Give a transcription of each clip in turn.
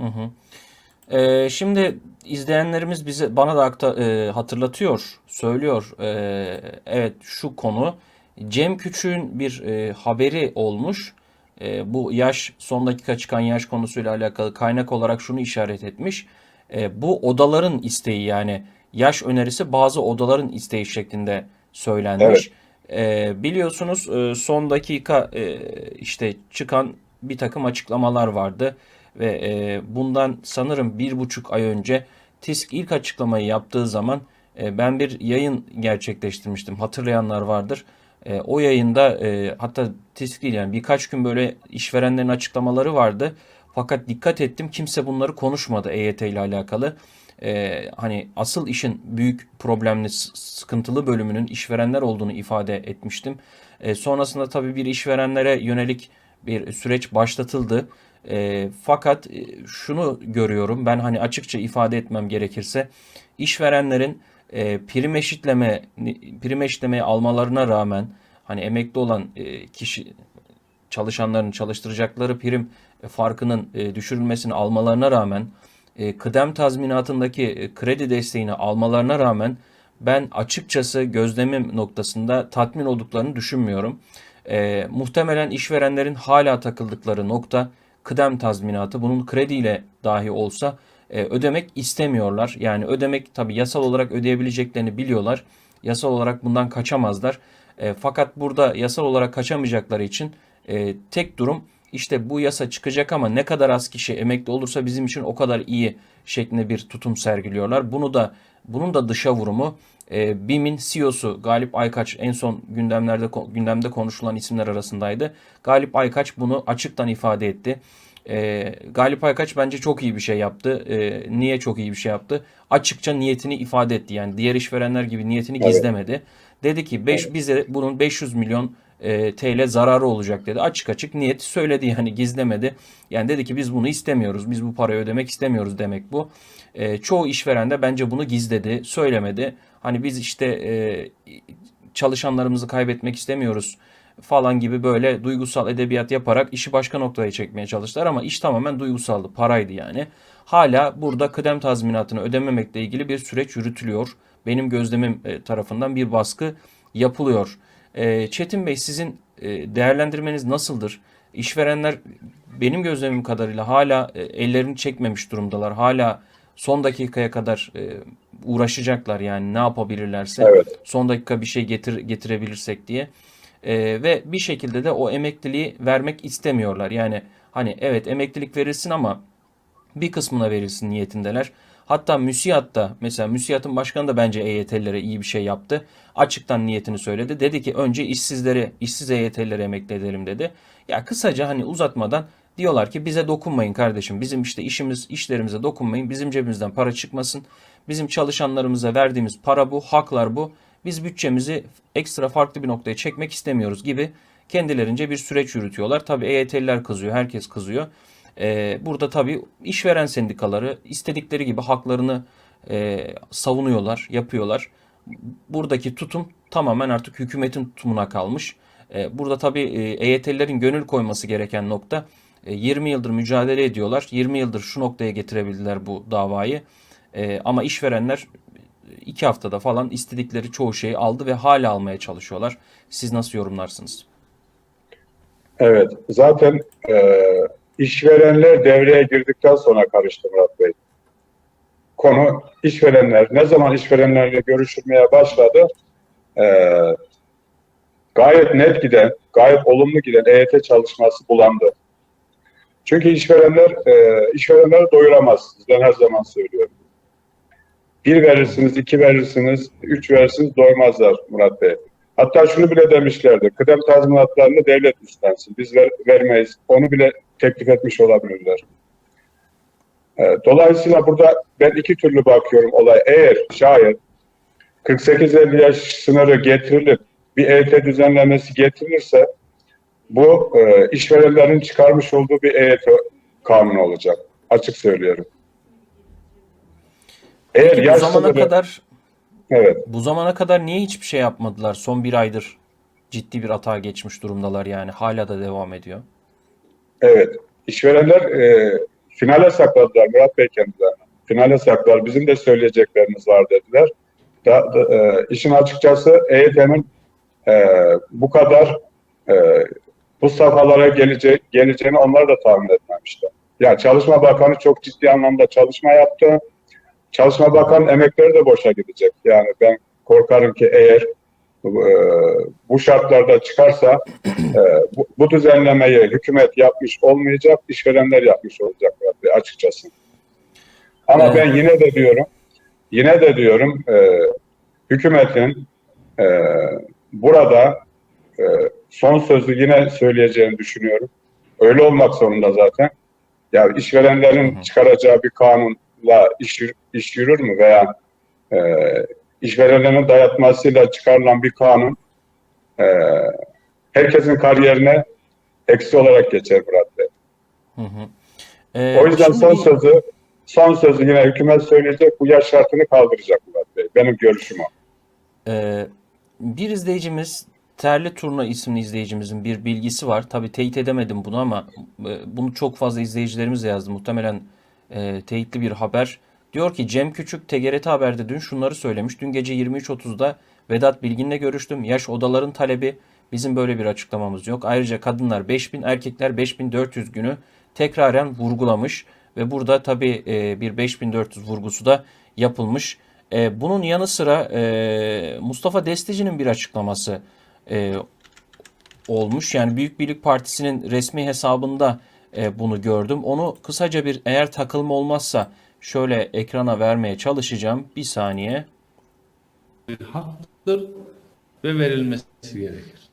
Hı hı. Ee, şimdi izleyenlerimiz bize bana da akta, e, hatırlatıyor, söylüyor. Ee, evet şu konu Cem Küçük'ün bir e, haberi olmuş. E, bu yaş son dakika çıkan yaş konusuyla alakalı kaynak olarak şunu işaret etmiş. E, bu odaların isteği yani yaş önerisi bazı odaların isteği şeklinde Evet. söylenmiş. E, biliyorsunuz e, son dakika e, işte çıkan bir takım açıklamalar vardı ve e, bundan sanırım bir buçuk ay önce TİSK ilk açıklamayı yaptığı zaman e, ben bir yayın gerçekleştirmiştim. Hatırlayanlar vardır. E, o yayında e, hatta TİSK değil yani birkaç gün böyle işverenlerin açıklamaları vardı. Fakat dikkat ettim kimse bunları konuşmadı EYT ile alakalı. E, hani asıl işin büyük problemli, sıkıntılı bölümünün işverenler olduğunu ifade etmiştim. E, sonrasında tabii bir işverenlere yönelik bir süreç başlatıldı. E, fakat e, şunu görüyorum ben hani açıkça ifade etmem gerekirse işverenlerin e, prim eşitleme prim eşitlemeyi almalarına rağmen hani emekli olan e, kişi çalışanların çalıştıracakları prim e, farkının e, düşürülmesini almalarına rağmen e, kıdem tazminatındaki e, kredi desteğini almalarına rağmen ben açıkçası gözlemim noktasında tatmin olduklarını düşünmüyorum. E, muhtemelen işverenlerin hala takıldıkları nokta kıdem tazminatı bunun krediyle dahi olsa e, ödemek istemiyorlar. Yani ödemek tabii yasal olarak ödeyebileceklerini biliyorlar. Yasal olarak bundan kaçamazlar. E, fakat burada yasal olarak kaçamayacakları için e, tek durum işte bu yasa çıkacak ama ne kadar az kişi emekli olursa bizim için o kadar iyi şeklinde bir tutum sergiliyorlar. Bunu da bunun da dışa vurumu e, BİM'in CEO'su Galip Aykaç en son gündemlerde gündemde konuşulan isimler arasındaydı. Galip Aykaç bunu açıktan ifade etti. E, Galip Aykaç bence çok iyi bir şey yaptı. E, niye çok iyi bir şey yaptı? Açıkça niyetini ifade etti. Yani diğer işverenler gibi niyetini Evet. gizlemedi. Dedi ki beş, Evet. bize bunun 500 milyon e, TL zararı olacak dedi. Açık açık niyeti söyledi yani gizlemedi. Yani dedi ki biz bunu istemiyoruz. Biz bu parayı ödemek istemiyoruz demek bu. E, çoğu işveren de bence bunu gizledi, söylemedi. Hani biz işte e, çalışanlarımızı kaybetmek istemiyoruz falan gibi böyle duygusal edebiyat yaparak işi başka noktaya çekmeye çalıştılar ama iş tamamen duygusaldı, paraydı yani. Hala burada kıdem tazminatını ödememekle ilgili bir süreç yürütülüyor. Benim gözlemim e, tarafından bir baskı yapılıyor. E, Çetin Bey sizin e, değerlendirmeniz nasıldır? İşverenler benim gözlemim kadarıyla hala e, ellerini çekmemiş durumdalar. Hala son dakikaya kadar e, uğraşacaklar yani ne yapabilirlerse Evet. son dakika bir şey getir getirebilirsek diye. E, ve bir şekilde de o emekliliği vermek istemiyorlar. Yani hani evet emeklilik verilsin ama bir kısmına verilsin niyetindeler. Hatta müsiyatta mesela müsiyatın başkanı da bence EYT'lilere iyi bir şey yaptı. Açıktan niyetini söyledi. Dedi ki önce işsizleri, işsiz EYT'lileri emekli edelim dedi. Ya kısaca hani uzatmadan diyorlar ki bize dokunmayın kardeşim. Bizim işte işimiz, işlerimize dokunmayın. Bizim cebimizden para çıkmasın. Bizim çalışanlarımıza verdiğimiz para bu, haklar bu. Biz bütçemizi ekstra farklı bir noktaya çekmek istemiyoruz gibi kendilerince bir süreç yürütüyorlar. Tabii EYT'liler kızıyor, herkes kızıyor. Ee, burada tabii işveren sendikaları istedikleri gibi haklarını e, savunuyorlar, yapıyorlar. Buradaki tutum tamamen artık hükümetin tutumuna kalmış. Ee, burada tabii e, EYT'lilerin gönül koyması gereken nokta e, 20 yıldır mücadele ediyorlar. 20 yıldır şu noktaya getirebildiler bu davayı. E, ama işverenler iki haftada falan istedikleri çoğu şeyi aldı ve hala almaya çalışıyorlar. Siz nasıl yorumlarsınız? Evet. Zaten e, işverenler devreye girdikten sonra karıştı Murat Bey. Konu işverenler. Ne zaman işverenlerle görüşülmeye başladı? e, gayet net giden, gayet olumlu giden EYT çalışması bulandı. Çünkü işverenler e, işverenleri doyuramaz. Ben her zaman söylüyorum. Bir verirsiniz, iki verirsiniz, üç verirsiniz doymazlar Murat Bey. Hatta şunu bile demişlerdi. Kıdem tazminatlarını devlet üstlensin. Biz ver- vermeyiz. Onu bile teklif etmiş olabilirler. E, Dolayısıyla burada ben iki türlü bakıyorum olay. Eğer şayet 48-50 yaş sınırı getirilip bir EYT düzenlemesi getirilirse bu e, işverenlerin çıkarmış olduğu bir EYT kanunu olacak. Açık söylüyorum. Eğer Peki bu zamana sınırı, kadar evet, bu zamana kadar niye hiçbir şey yapmadılar? Son bir aydır ciddi bir atağa geçmiş durumdalar yani. Hala da devam ediyor. evet. İşverenler e, finale sakladılar Murat Bey kendilerini. Finale sakladılar. Bizim de söyleyeceklerimiz var dediler. Da, da, e, işin açıkçası EYT'nin e, bu kadar e, bu safhalara gelecek, geleceğini onlar da tahmin etmemişler. Ya Çalışma Bakanı çok ciddi anlamda çalışma yaptı. Çalışma Bakanı emekleri de boşa gidecek. Yani ben korkarım ki eğer e, bu şartlarda çıkarsa e, bu, bu düzenlemeyi hükümet yapmış olmayacak, işverenler yapmış olacaklar açıkçası. Ama Evet. ben yine de diyorum, yine de diyorum e, hükümetin e, burada e, son sözü yine söyleyeceğini düşünüyorum. Öyle olmak zorunda zaten. Ya işverenlerin çıkaracağı bir kanunla iş, iş yürür mü veya e, işverenlerin dayatmasıyla çıkarılan bir kanun e, herkesin kariyerine eksi olarak geçer Murat Bey. Hı hı. Ee, O yüzden şimdi son sözü son sözü yine hükümet söyleyecek bu yaş şartını kaldıracak Murat Bey. Benim görüşüm o. Ee, bir izleyicimiz Terli Turna isimli izleyicimizin bir bilgisi var. Tabii teyit edemedim bunu ama e, bunu çok fazla izleyicilerimiz yazdı. Muhtemelen e, teyitli bir haber. Diyor ki Cem Küçük TGRT Haber'de dün şunları söylemiş. Dün gece 23.30'da Vedat Bilgin'le görüştüm. Yaş odaların talebi bizim böyle bir açıklamamız yok. Ayrıca kadınlar 5000 erkekler 5400 günü tekraren vurgulamış. Ve burada tabii e, bir 5400 vurgusu da yapılmış. E, bunun yanı sıra e, Mustafa Destici'nin bir açıklaması olmuş. Yani Büyük Birlik Partisi'nin resmi hesabında bunu gördüm. Onu kısaca bir eğer takılma olmazsa şöyle ekrana vermeye çalışacağım. Bir saniye. haktır ve verilmesi gerekir.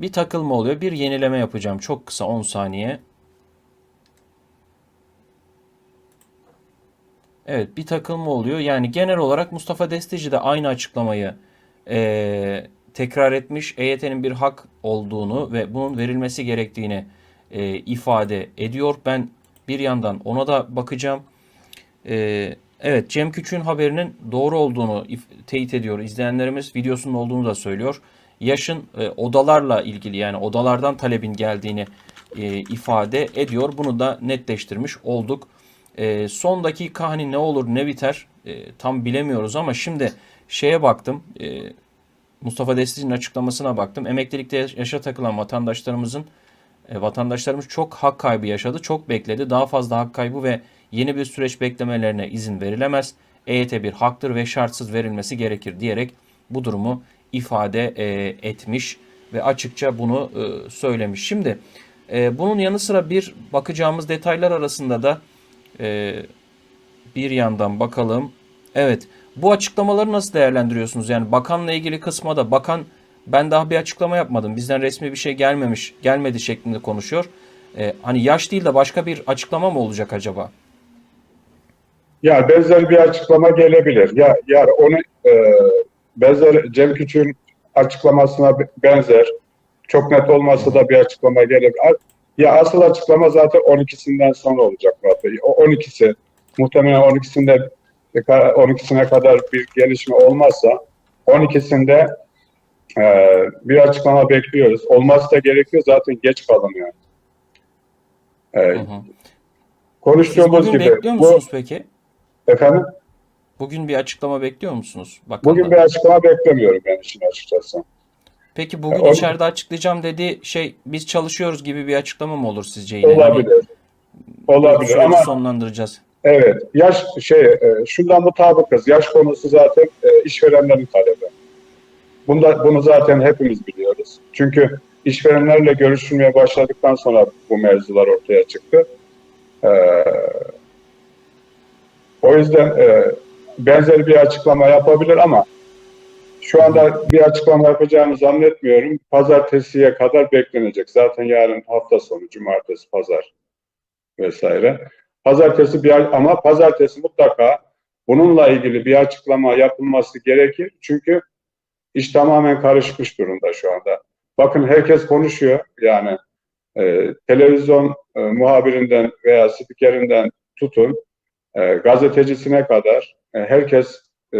Bir takılma oluyor. Bir yenileme yapacağım. Çok kısa 10 saniye. Evet bir takılma oluyor. Yani genel olarak Mustafa Destici de aynı açıklamayı eee, tekrar etmiş. EYT'nin bir hak olduğunu ve bunun verilmesi gerektiğini eee, ifade ediyor. Ben bir yandan ona da bakacağım. Eee, evet Cem Küçük'ün haberinin doğru olduğunu teyit ediyor. İzleyenlerimiz videosunun olduğunu da söylüyor. Yaşın e, odalarla ilgili yani odalardan talebin geldiğini e, ifade ediyor. Bunu da netleştirmiş olduk. E, son dakika hani ne olur ne biter e, tam bilemiyoruz ama şimdi şeye baktım. E, Mustafa Destici'nin açıklamasına baktım. Emeklilikte yaşa takılan vatandaşlarımızın vatandaşlarımız çok hak kaybı yaşadı. Çok bekledi. Daha fazla hak kaybı ve yeni bir süreç beklemelerine izin verilemez. EYT bir haktır ve şartsız verilmesi gerekir diyerek bu durumu ifade e, etmiş ve açıkça bunu e, söylemiş. Şimdi e, bunun yanı sıra bir bakacağımız detaylar arasında da e, bir yandan bakalım. Evet. Bu açıklamaları nasıl değerlendiriyorsunuz? Yani bakanla ilgili kısma da bakan ben daha bir açıklama yapmadım. Bizden resmi bir şey gelmemiş, gelmedi şeklinde konuşuyor. Ee, hani yaş değil de başka bir açıklama mı olacak acaba? Ya benzer bir açıklama gelebilir. Ya yani onu e, benzer Cem Küçük'ün açıklamasına benzer çok net olmasa da bir açıklama gelebilir. Ya asıl açıklama zaten 12'sinden sonra olacak Murat Bey. O 12'si muhtemelen 12'sinde 12'sine kadar bir gelişme olmazsa 12'sinde e, bir açıklama bekliyoruz. Olması da gerekiyor zaten geç kalınıyor. E, Hı hı. Siz konuştuğumuz bugün gibi bekliyor bu musunuz peki? efendim Bugün bir açıklama bekliyor musunuz? Bakandan? bugün bir açıklama beklemiyorum ben işin açıkçası. Peki bugün O- içeride açıklayacağım dediği şey biz çalışıyoruz gibi bir açıklama mı olur sizce yine? Hani Olabilir. Olabilir süreci ama sonlandıracağız. evet yaş şey e, şundan mutabıkız. Yaş konusu zaten e, işverenlerin talebi. Bunda, bunu zaten hepimiz biliyoruz. Çünkü işverenlerle görüşülmeye başladıktan sonra bu mevzular ortaya çıktı. E, o yüzden e, benzer bir açıklama yapabilir ama şu anda bir açıklama yapacağını zannetmiyorum. Pazartesiye kadar beklenecek. Zaten yarın hafta sonu, cumartesi, pazar vesaire. Pazartesi bir ama pazartesi mutlaka bununla ilgili bir açıklama yapılması gerekir. Çünkü iş tamamen karışmış durumda şu anda. Bakın herkes konuşuyor. Yani e, televizyon e, muhabirinden veya spikerinden tutun e, gazetecisine kadar e, herkes e,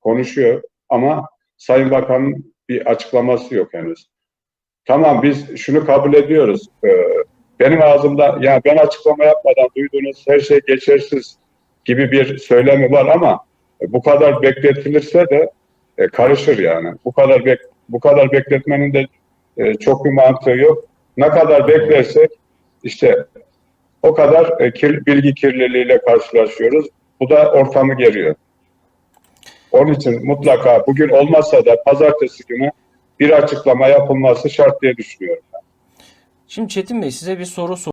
konuşuyor ama Sayın Bakan'ın bir açıklaması yok henüz. Tamam biz şunu kabul ediyoruz. E, benim ağzımda yani ben açıklama yapmadan duyduğunuz her şey geçersiz gibi bir söylemi var ama bu kadar bekletilirse de e, karışır yani. Bu kadar bek bu kadar bekletmenin de e, çok bir mantığı yok. Ne kadar beklersek işte o kadar e, kir- bilgi kirliliğiyle karşılaşıyoruz. Bu da ortamı geriyor. Onun için mutlaka bugün olmazsa da pazartesi günü bir açıklama yapılması şart diye düşünüyorum. Şimdi Çetin Bey size bir soru sor.